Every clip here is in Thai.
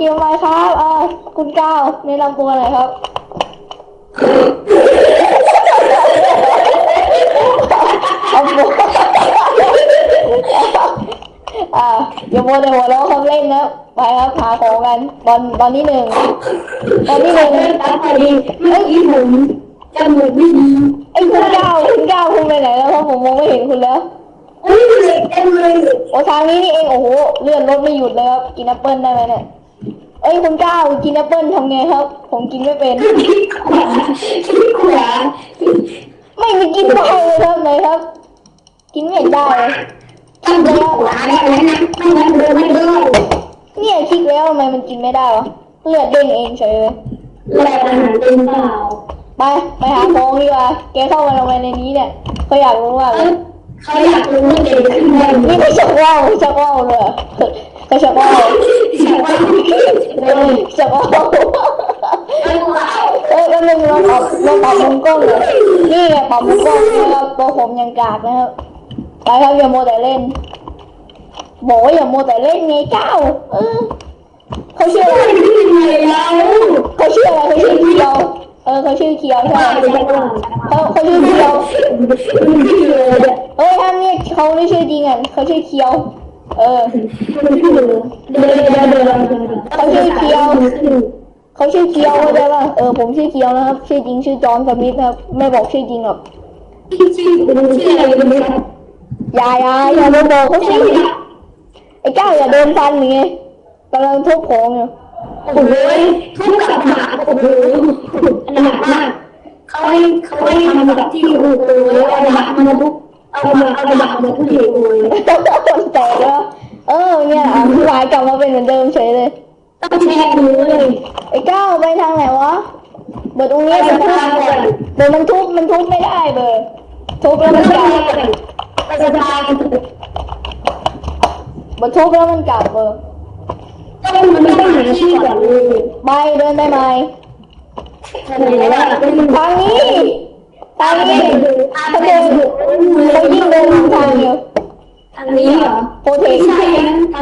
เกมอะไรครับเออคุณก้าวแนะนำตัวหน่อยครับเอาตัวอ่าอย่ามัวแต่หัวเราะคำเล่นนะไปครับหาของกันตอนตอนที่หนึ่งตอนที่หนึ่งตาพอดีเมื่อกี้ผมจมูกไม่ดีไอ้คุณก้าวคุณก้าวคุณไปไหนแล้วเพราะผมมองไม่เห็นคุณแล้วอุ้ยเหล็กเต็มเลย โอ้ทางนี้นี่เองโอ้โหเลื่อนรถไม่หยุดเลยครับกินแอปเปิลได้ไหมเนี่ย เอ้ยคุณก้าวกินแอปเปิลทำไงครับ ผมกินไม่เป็นคลิกขวาคลิกขวาไม่มีกินได้เลยครับไหนครับ กินไม่ได้เลยตั้งคลิกขวาอะไรนะไม่งั้นเดินไม่ได้เนี่ยคลิกแล้วทำไมมันกินไม่ได้วะเลือดเด้งเองเฉยเลยแหลกอาหารเป็นเปล่าไปไปหาของดีกว่าแกเข้ามาทำไมในนี้เนี่ยเขาอยากรู้ว่าเออเขาอยากรู้ว่าเด็กขึ้นได้ไหมนี่ไม่ชักว่าวชักว่าวเลยอะเขาชักว่าวใช่ว่าเออชักว่าวไม่ว้าวเอ้ยแล้วมึงลองปรับลองปรับมุมกล้องเลยนี่ไงปรับมุมกล้องนะครับตัวผมยังกากนะครับไปครับอย่าโมวแต่เล่นบอกว่าอย่าโมวแต่เล่นไงเจ้าเออเขาชื่ออะไรขึ้นเขาชื่ออะไรเขาชื่อเคียวเออเขาชื่อเคียวใช่ไหมเขาเขาชื่อเคียวขึ้นเลยเนี่ยเอ้ยห้ามเรียเขาไม่ชื่อจริงอะเขาชื่อเคียว เออขึ้นเลยเดินเดินเดินเดินเขาชื่อเคียวเขาชื่อเคียวเข้าใจป่ะเออผมชื่อเคียวนะครับ ชื่อจริงชื่อจอห์นสมิธนะครับ ไม่บอกชื่อจริงหรอกชื่อชื่อชื่ออะไรกันเนี่ยครับอย่าอย่าอย่ามาบอกเขาสิไอ้ก้าวอย่าเดินฟันอย่างงี้กำลังทุบของอยู่โอ้โหทุกกับหมาโอ้โหหนักมากเขาให้เขาให้ทำแบบที่โอ้โหเอาหมามาทุก เอามาเอามามาทุกทีโอ้ยคนแตกแล้วเออเนี่ยอะพี่วายกลับมาเป็นเหมือนเดิมเฉยเลย ต้องแช่มือเลยไอ้ก้าวไปทางไหนวะเบิดตรงนี้มันทุบเบิดมันทุบมันทุบไม่ได้เบิดทุบแล้วมันกลับไปสะพานเบิดทุบแล้วมันกลับเบิดต้องมันไม่ต้องหาที่ก่อนเลยไปเดินได้ไหมทำไมล่ะทางนี้ ทางนี้ทาเขาเดินเขายิ่งเดินทางทางอยู่ทางนี้เหรอโปรเทคใช่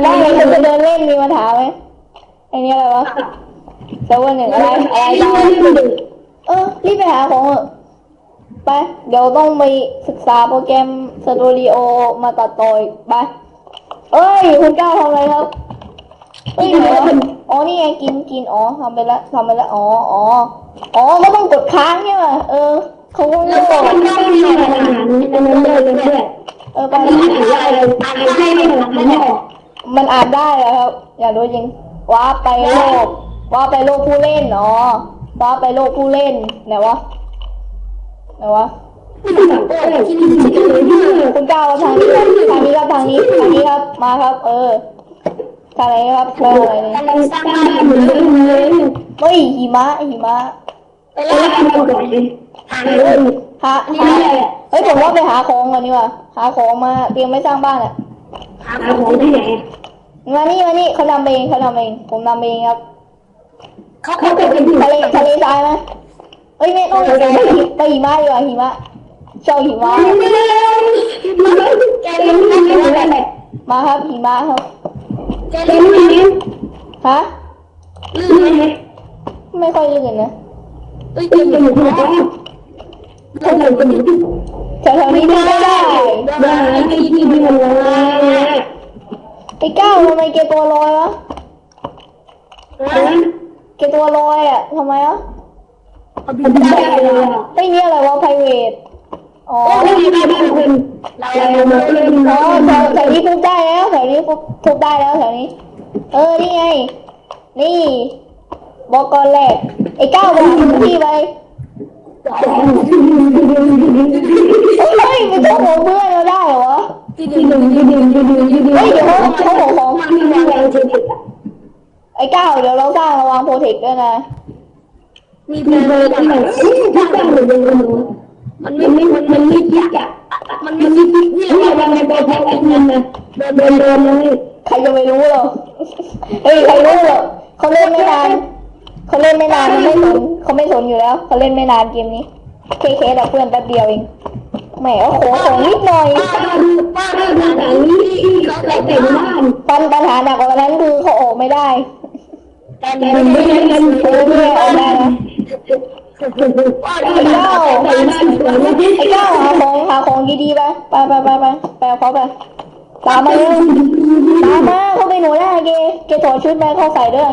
นได้เลยคุณจะเดินเล่นมีปัญหาไหมอ้นี่อะไรวะเซเว่นหนึ่งอะไรอะไรไอ้ดาวนี่เออรีบไปหาของเถอะไปเดี๋ยวต้องไปศึกษาโปรแกรมสตูดิโอมาตัดต่ออีกไปเอ้ยคุณก้าวทำอะไรครับเฮ้ยไหนอ๋อนี่ไงกินกินอ๋อทำไปแล้วทำไปแล้วอ๋ออ๋ออ๋อก็ต้องกดค้างใช่ไหมเออ เขาก็แล้ไม่วบอกมันต้องมีอาหารอันนั้นเลยด้วยเออไปอันนี้ถือว่าอะไรอ่านให้ไม่หมดไม่ออกมันอ่านได้แล้วครับ อยากรู้จริงว้าไปโลกว้าไปโลกผู้เล่นอ๋อว้าไปโลกผู้เล่นไหนวะไหนวะคุณก้าวทางนี้ทางนี้ครับทางนี้ทางนี้ครับมาครับ เออทางไหนครับไปทางไหนเนี่ยกำลังสร้างบ้านเหมือนเดิมเลยเฮ้ยหิมะหิมะ ไปล้วทำก่อนเลยทางเลยหานี่หาเฮ้ยผมว่าไปหาของก่อนดีกว่าหาของมาเตรียมไว้สร้างบ้านอะหาของที่ไหนมานี่มานี่เขานำเองเขานำเองผมนำเองครับเขาเขาเป็นที่ทะเลทะเลทรายไหมเฮ้ยไม่ต้องไปไปหิมะดีกว่าหิมะชอบหิมะมาครับหิมะครับแกรู้ไหมฮะลื่นไหมไม่ค่อยลื่นนะ อ้ยจะอยู่ที่ไหนถ้าเราอยู่ที่แถวๆนี้ไม่ได้ได้ที่ที่ที่มันร้อนไอ้ก้าวทำไมแกตัวลอยวะนะแกตัวลอยอะทำไมอะมันได้เลยอะไอ้เนี่ยอะไรวะ private อ๋อโอ้ไม่มีใครบ้างคุณเรามาเล่นอ๋อแถวแถวนี้ทุบได้แล้วแถวนี้ทุบได้แล้วแถวนี้ เออนี่ไง นี่ บอกก่อนแหละไอ้ก้าวบอกพื้นที่ไปเฮ้ยมันทุบหัวเพื่อนเราได้เหรอวะที่ดึงที่ดึงที่ดึงที่ดึงเฮ้ยเดี๋ยวเขาเขาบอกของมันมีแรงจริงไอ้ก้าวเดี๋ยวเราสร้างระวังโปรเทคด้วยนะมีเบอร์ที่แบบถ้าตั้งหรือยังไงมันไม่ มันมันไม่ยิกอะมันไม่ยิกนี่เราทำในแบบแพ็คเงินนะเดินเดินเดินเลยใครจะไม่รู้หรอเฮ้ยใครรู้หรอเขาเล่นไม่นาน เขาเล่นไม่นานเขาไม่สนเขาไม่สนอยู่แล้วเขาเล่นไม่นานเกมนี้ เคเคแต่เพื่อนแป๊บเดียวเองแหมโอ้โหของนิดหน่อยป้าดูป้าดูหนังนี่เขาแต่แต่บ้านปัญปัญหาหนักกว่านั้นคือเขาออกไม่ได้แต่มันไม่ได้เงินเดือนออกได้นะไอ้เจ้าไอ้เจ้าหาของหาของดีๆไปไปไปไปไปไปเขาไปตามมาเลยตามมาเขาไปหนูแล้วเกเกถอดชุดไปเขาใส่ด้วย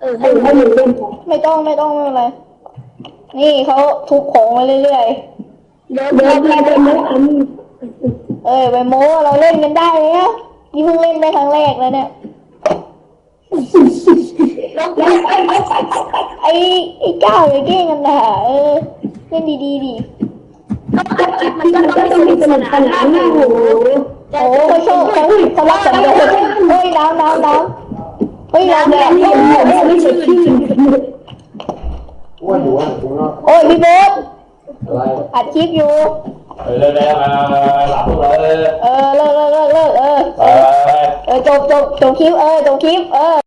เออให้ใม่นไไม่ต้องไม่ต้องไม่เป็นไรนี่เขาทุบของมาเรื่อยๆเดี๋ยวเดี๋ยวเดี๋ยเอนนี้เอ้ยไปโม้เราเล่นกันได้แล้วนี่เพิ่งเล่นไปครั้งแรกแล้วเนี่ย แล้วแล้วไปไปไปไปไปไอ้ไอ้ก้าวอย่าเก้งกันนหเออเล่นดีๆดิก็อัดคลิปมันก็มันต้ก็องสนุกสนานมากโอ้โห โอ้โหเขาชอบเขาเขารักกันเลยเฮ้ยน้ำน้ำน้ำ เฮ้ยน้วแดงนี่ไม่ใช่ชื่ออ้วอยู่ว่าโอ้ยพี่เบิร์ดอบอัดคลิปอยู่เลิกแล้วมาหลับพวกเราเออเออเลิกเลิกเลิกเออเออจบจบจบคลิปเออจบคลิปเออ